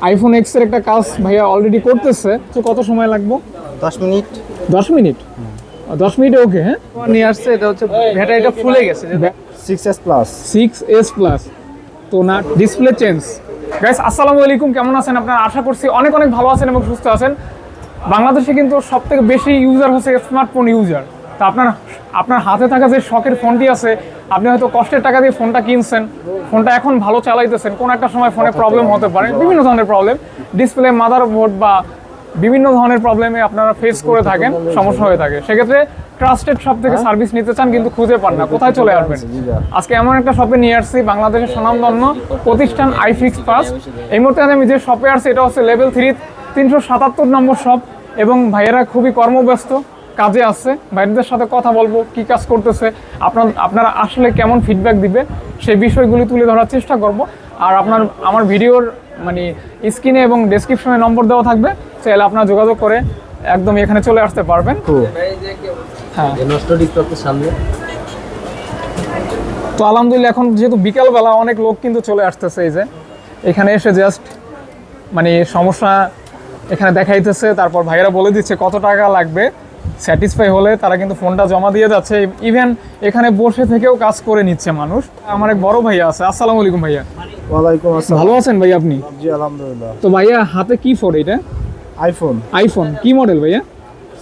IPhone এক্সের একটা কাজ ভাইয়া অলরেডি করতেছে। তো কত সময় লাগবে? দশ মিনিট। দশ মিনিট? দশ মিনিটে ওকে হ্যাঁ? নিয়ে আসছে এটা হচ্ছে ব্যাটারিটা ফুলে গেছে যে six S plus six S plus তো না ডিসপ্লে চেঞ্জ গাইস আসসালামু আলাইকুম কেমন আছেন আপনারা? আশা করছি অনেক অনেক ভালো আছেন এবং সুস্থ আছেন। বাংলাদেশে কিন্তু সব থেকে বেশি ইউজার হচ্ছে স্মার্টফোন ইউজার তা আপনার আপনার হাতে থাকা যে শখের ফোনটি আছে, আপনি হয়তো কষ্টের টাকা দিয়ে ফোনটা কিনছেন, ফোনটা এখন ভালো চালাইতেছেন, কোন একটা সময় ফোনে প্রবলেম হতে পারে, বিভিন্ন ধরনের প্রবলেম ডিসপ্লে মাদার বোর্ড বা বিভিন্ন ধরনের প্রবলেমে আপনারা ফেস করে থাকেন, সমস্যা হয়ে থাকে। সেক্ষেত্রে ট্রাস্টেড শপ থেকে সার্ভিস নিতে চান, কিন্তু খুঁজে পান না, কোথায় চলে আসবেন? আজকে এমন একটা শপে নিয়ে আসছি, বাংলাদেশের সুনামধন্য প্রতিষ্ঠান আইফিক্স পাস এই মুহূর্তে আমি যে শপে আসছি এটা হচ্ছে লেভেল থ্রি তিনশো সাতাত্তর নম্বর শপ এবং ভাইয়েরা খুবই কর্মব্যস্ত। কাজে আসছে ভাইদের সাথে কথা বলব কি কাজ করতেছে আপনার আপনারা আসলে কেমন ফিডব্যাক দিবে সেই বিষয়গুলি তুলে ধরার চেষ্টা করব। আর আপনার আমার ভিডিওর মানে স্ক্রিনে এবং ডেসক্রিপশনে নম্বর দেওয়া থাকবে চাইলে আপনারা যোগাযোগ করে একদম এখানে চলে আসতে পারবেন। হ্যাঁ। সামনে। তো আলহামদুলিল্লাহ এখন যেহেতু বিকালবেলা অনেক লোক কিন্তু চলে আসতেছে এই যে এখানে এসে জাস্ট মানে সমস্যা এখানে দেখাইতেছে তারপর ভাইয়েরা বলে দিচ্ছে কত টাকা লাগবে। স্যাটিসফাই হলে তারা কিন্তু ফোনটা জমা দিয়ে যাচ্ছে। ইভেন এখানে বসে থেকেও কাজ করে নিচ্ছে মানুষ। আমার এক বড় ভাইয়া আছে। আসসালামু আলাইকুম ভাইয়া। ওয়ালাইকুম আসসালাম। ভালো আছেন ভাইয়া আপনি? জি আলহামদুলিল্লাহ। তো ভাইয়া হাতে কি ফোন এটা? আইফোন। আইফোন। কি মডেল ভাইয়া?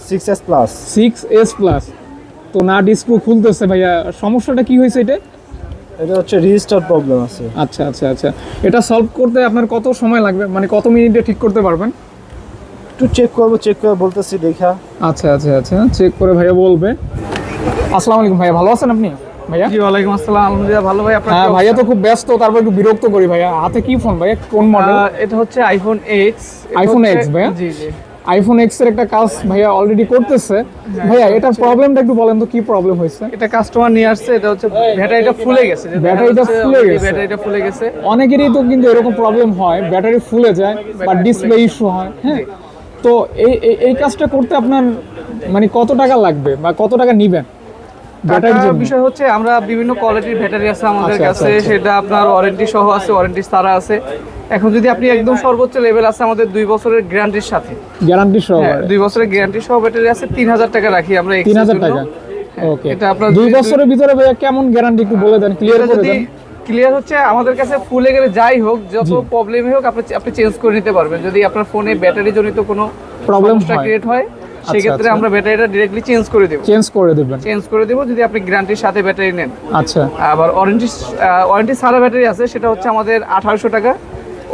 Six S plus six S plus তো না ডিসপ্লে খুলতেছে ভাইয়া। সমস্যাটা কি হয়েছে এটা? এটা হচ্ছে রেজিস্টার প্রবলেম আছে। আচ্ছা আচ্ছা আচ্ছা। এটা সলভ করতে আপনার কত সময় লাগবে? মানে কত মিনিটে ঠিক করতে পারবেন? একটু চেক করব চেক করে বলতেছি দেখা। আচ্ছা আচ্ছা আচ্ছা চেক করে ভাইয়া বলবে। আসসালামু আলাইকুম ভাইয়া ভালো আছেন আপনি? ভাইয়া? জি ওয়ালাইকুম আসসালাম আলহামদুলিল্লাহ ভালো ভাই আপনার হ্যাঁ ভাইয়া তো খুব ব্যস্ত তারপর একটু বিরক্ত করি ভাইয়া। হাতে কি ফোন ভাইয়া? কোন মডেল এটা হচ্ছে আইফোন এক্স iPhone X ভাইয়া? জি জি। আইফোন এক্সের একটা কাজ ভাইয়া অলরেডি করতেছে। ভাইয়া এটার প্রবলেমটা একটু বলেন তো কি প্রবলেম হয়েছে? এটা কাস্টমার নিয়ে আসছে এটা হচ্ছে ব্যাটারিটা ফুলে গেছে ব্যাটারিটা ফুলে গেছে। ব্যাটারিটা ফুলে গেছে। অনেকেরই তো কিন্তু এরকম প্রবলেম হয় ব্যাটারি ফুলে যায় বা ডিসপ্লে ইস্যু হয় হ্যাঁ। তো এই এই- কাজটা করতে আপনার মানে কত টাকা লাগবে বা কত টাকা নিবেন? বিষয় হচ্ছে আমরা বিভিন্ন কোয়ালিটির ব্যাটারি আছে আমাদের আচ্ছা, কাছে আচ্ছা, আচ্ছা। সেটা আপনার ওয়ারেন্টি সহ আছে ওয়ারেন্টি ছাড়া আছে। এখন যদি আপনি একদম সর্বোচ্চ লেভেল আছে আমাদের দুই বছরের গ্যারান্টির সাথে। গ্যারান্টি হ্যাঁ, সহকারে দুই বছরের গ্যারান্টি সহ ব্যাটারি আছে তিন হাজার টাকা রাখি আমরা তিন হাজার টাকা। ওকে এটা আপনার দুই বছরের ভিতরে কেমন গ্যারান্টি একটু বলে দেন ক্লিয়ার করে দেন। ক্লিয়ার হচ্ছে আমাদের কাছে ফুলে গেলে যাই হোক যত প্রবলেমই হোক আপনি আপনি চেঞ্জ করে নিতে পারবেন। যদি আপনার ফোনে ব্যাটারি জনিত কোনো হয়। ক্রিয়েট হয় সেক্ষেত্রে আচ্ছা। আমরা ব্যাটারিটা ডিরেক্টলি চেঞ্জ করে দেবো। চেঞ্জ করে দেবেন। চেঞ্জ করে দেবো যদি আপনি গ্যারান্টির সাথে ব্যাটারি নেন। আচ্ছা। আবার ওয়ারেন্টি ওয়ারেন্টি ছাড়া ব্যাটারি আছে সেটা হচ্ছে আমাদের আঠারোশো টাকা।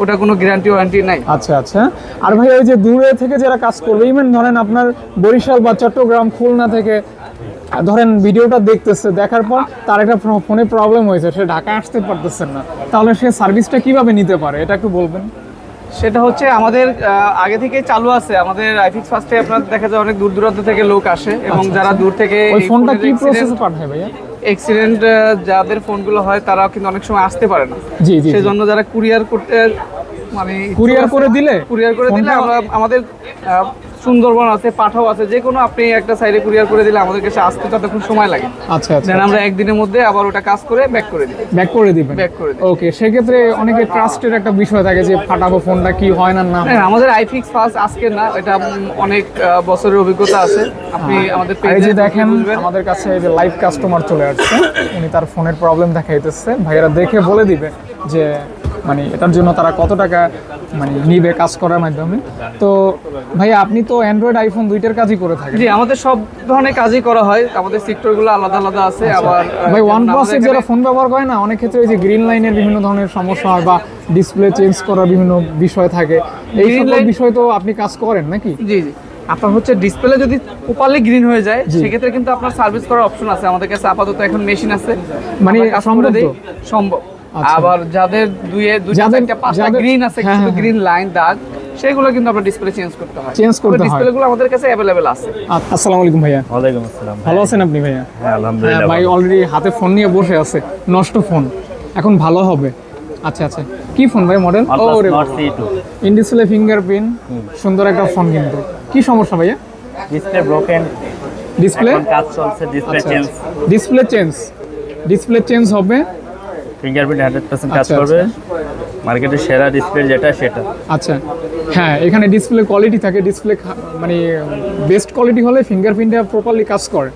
ওটা কোনো গ্যারান্টি ওয়ারেন্টি নাই। আচ্ছা আচ্ছা। আর ভাই ওই যে দূরে থেকে যারা কাজ করবে ইভেন ধরেন আপনার বরিশাল বা চট্টগ্রাম খুলনা থেকে ধরেন ভিডিওটা দেখতেছে দেখার পর তার একটা ফোনে প্রবলেম হয়েছে সে ঢাকা আসতে পারতেছেন না। তাহলে সে সার্ভিসটা কীভাবে নিতে পারে? এটা একটু বলবেন। সেটা হচ্ছে আমাদের আগে থেকে চালু আছে। আমাদের আইফিক্স ফার্স্টে আপনার দেখা যায় অনেক দূর দূরান্ত থেকে লোক আসে এবং যারা দূর থেকে আচ্ছা, ওই ফোনটা কি প্রসেসে পাঠায় ভাইয়া? অ্যাক্সিডেন্ট যাদের ফোনগুলো হয় তারা কিন্তু অনেক সময় আসতে পারে না। জি জি সেজন্য যারা কুরিয়ার করতে মানে কুরিয়ার করে দিলে? কুরিয়ার করে দিলে আমরা আমাদের সুন্দরবন আছে পাঠাও আছে যে কোনো আপনি একটা সাইডে কুরিয়ার করে দিলে আমাদের কাছে আসতে ততক্ষণ সময় লাগে। আচ্ছা আচ্ছা আমরা একদিনের মধ্যে আবার ওটা কাজ করে ব্যাক করে দিই। ব্যাক করে দিবেন। ব্যাক করে দিই। ওকে সেক্ষেত্রে অনেকে ট্রাস্টের একটা বিষয় থাকে যে ফাটাবো ফোনটা কি হয় না না হয়। আমাদের আইফিক্স ফার্স্ট আজকে না এটা অনেক বছরের অভিজ্ঞতা আছে। আপনি আমাদের পেজে দেখেন আমাদের কাছে যে লাইভ কাস্টমার চলে আসছে উনি তার ফোনের প্রবলেম দেখাইতেছে। ভাইয়েরা দেখে বলে দিবে যে মানে এটার জন্য তারা কত টাকা মানে নিবে কাজ করার মাধ্যমে। তো ভাইয়া আপনি তো অ্যান্ড্রয়েড আইফোন দুইটার কাজই করে থাকেন জি আমাদের সব ধরনের কাজই করা হয়। আমাদের সেক্টরগুলো আলাদা আলাদা আছে আবার ভাই ওয়ান প্লাসের যারা ফোন ব্যবহার করে না অনেক ক্ষেত্রে ওই যে গ্রিন লাইনের বিভিন্ন ধরনের সমস্যা হয় বা ডিসপ্লে চেঞ্জ করার বিভিন্ন বিষয় থাকে। এই সকল বিষয় তো আপনি কাজ করেন নাকি? জি জি। আপনার হচ্ছে ডিসপ্লে যদি প্রপারলি গ্রিন হয়ে যায় সেক্ষেত্রে কিন্তু আপনার সার্ভিস করার অপশন আছে। আমাদের কাছে আপাতত এখন মেশিন আছে। মানে সম্ভব? সম্ভব। আচ্ছা। আবার যাদের দুইয়ে দুইটা যাদের- চারটা পাঁচটা গ্রিন আছে হ্যাঁ, কিছু হ্যাঁ, গ্রিন লাইন দাগ সেগুলো কিন্তু আপনার ডিসপ্লে চেঞ্জ করতে হয়। Change করতে হয়। ডিসপ্লে গুলো আমাদের কাছে অ্যাভেলেবেল আছে। আসসালামু আলাইকুম ভাইয়া। ওয়ালাইকুম আসসালাম ভালো আছেন আপনি ভাইয়া? হ্যাঁ হ্যাঁ আলহামদুলিল্লাহ ভাই অলরেডি হাতে ফোন নিয়ে বসে আছে নষ্ট ফোন এখন ভালো হবে। আচ্ছা আচ্ছা। কি ফোন ভাই মডেল ও রে ইন ডিসপ্লে ফিঙ্গারপ্রিন্ট সুন্দর একটা ফোন কিন্তু। কি সমস্যা ভাইয়া? ডিসপ্লে ব্রোকেন ডিসপ্লে কাজ চলছে ডিসপ্লে আচ্ছা change display change display change হবে। ফিঙ্গারপ্রিন্ট হান্ড্রেড পার্সেন্ট কাজ আচ্ছা, করবে। মার্কেটের সেরা ডিসপ্লে যেটা সেটা। আচ্ছা। হ্যাঁ এখানে ডিসপ্লে কোয়ালিটি থাকে ডিসপ্লে মানে বেস্ট কোয়ালিটি হলে ফিঙ্গারপ্রিন্টটা প্রপারলি কাজ করে।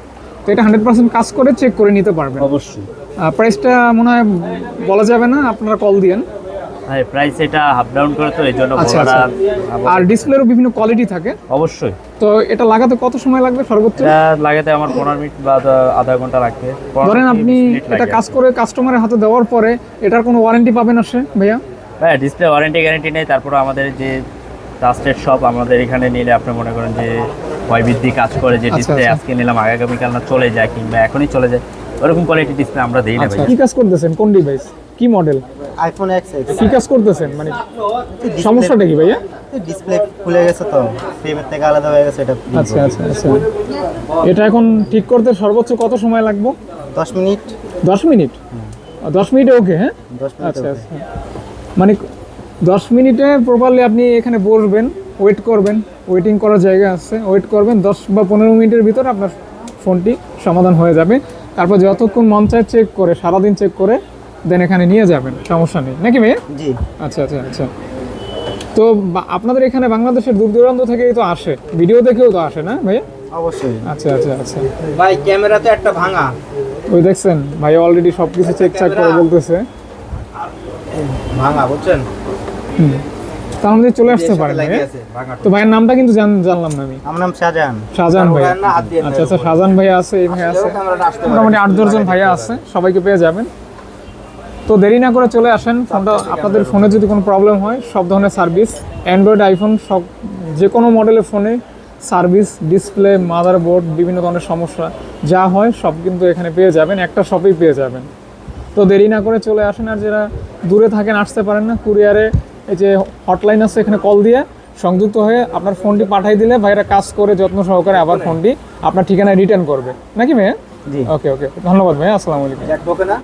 তো এটা হান্ড্রেড পার্সেন্ট কাজ করে চেক করে নিতে পারবেন। অবশ্যই। প্রাইসটা মনে হয় বলা যাবে না আপনারা কল দিয়েন। হ্যাঁ প্রাইস এটা হাফ ডাউন করে তো এই জন্য আচ্ছা। আচ্ছা আর ডিসপ্লেরও বিভিন্ন কোয়ালিটি থাকে। অবশ্যই। তো এটা লাগাতে কত সময় লাগবে সর্বোচ্চ? লাগাতে আমার পনেরো মিনিট বা আধা- আধা ঘণ্টা লাগবে। ধরেন আপনি এটা কাজ করে কাস্টমারের হাতে দেওয়ার পরে এটার কোনো ওয়ারেন্টি পাবেন না সে ভাইয়া? হ্যাঁ ডিসপ্লে ওয়ারেন্টি গ্যারেন্টি নেই তারপর আমাদের যে ট্রাস্টেড শপ আমাদের এখানে নিলে আপনি মনে করেন যে বৃদ্ধি কাজ করে যে আচ্ছা, ডিসপ্লে আচ্ছা। আজকে নিলাম আগামীকাল না চলে যায় কিংবা এখনই চলে যায় ওরকম কোয়ালিটি ডিসপ্লে আমরা দিই না আচ্ছা ভাই। কি কাজ করতেছেন? কোন ডিভাইস কি মডেল আইফোন এক্স এক্স কি কাজ করতেছেন? মানে সমস্যাটা কি ভাইয়া? ডিসপ্লে খুলে গেছে তো ফ্রেমের থেকে আলাদা হয়ে গেছে এটা আচ্ছা আচ্ছা আচ্ছা। এটা এখন ঠিক করতে সর্বোচ্চ কত সময় লাগবে? দশ মিনিট। দশ মিনিট? দশ মিনিটে ওকে হ্যাঁ? দশ মিনিট আচ্ছা আচ্ছা। মানে দশ মিনিটে প্রপারলি আপনি এখানে বসবেন ওয়েট করবেন ওয়েটিং করার জায়গা আছে ওয়েট করবেন দশ বা পনেরো মিনিটের ভিতর আপনার ফোনটি সমাধান হয়ে যাবে। তারপর যতক্ষণ মন চায় চেক করে সারাদিন চেক করে দেন এখানে নিয়ে যাবেন সমস্যা নেই। নাকি ভাইয়া? জি। আচ্ছা আচ্ছা আচ্ছা। তো আপনাদের এখানে বাংলাদেশের দূর দূরান্ত থেকেই তো আসে ভিডিও দেখেও তো আসে না ভাইয়া? অবশ্যই। আচ্ছা আচ্ছা আচ্ছা। ভাই ক্যামেরা তো একটা ভাঙা। ওই দেখছেন ভাই অলরেডি সব কিছু চেক চাক করে বলতেছে। ভাঙা বুঝছেন? তার মধ্যে চলে আসতে আছে ভাঙা তো ভাইয়ের নামটা কিন্তু জানলাম না আমি। আমার নাম শাহজাহান। শাহজাহান দিয়ে আচ্ছা আচ্ছা শাহজাহান ভাইয়া আছে এই ভাইয়া আছে। মোটামুটি আট দশজন ভাইয়া আছে সবাইকে পেয়ে যাবেন। তো দেরি না করে চলে আসেন ফোনটা আপনাদের ফোনে যদি কোনো প্রবলেম হয় সব ধরনের সার্ভিস অ্যান্ড্রয়েড আইফোন সব যে কোনো মডেলের ফোনে সার্ভিস ডিসপ্লে মাদারবোর্ড বিভিন্ন ধরনের সমস্যা যা হয় সব কিন্তু এখানে পেয়ে যাবেন একটা শপেই পেয়ে যাবেন। তো দেরি না করে চলে আসেন আর যারা দূরে থাকেন আসতে পারেন না। কুরিয়ারে এই যে হটলাইন আছে এখানে কল দিয়ে সংযুক্ত হয়ে আপনার ফোনটি পাঠাই দিলে ভাইরা কাজ করে যত্ন সহকারে আবার ফোনটি আপনার ঠিকানায় রিটার্ন করবে। নাকি মেয়ে? ওকে ওকে। ধন্যবাদ ভাইয়া আসসালামু আলাইকুম।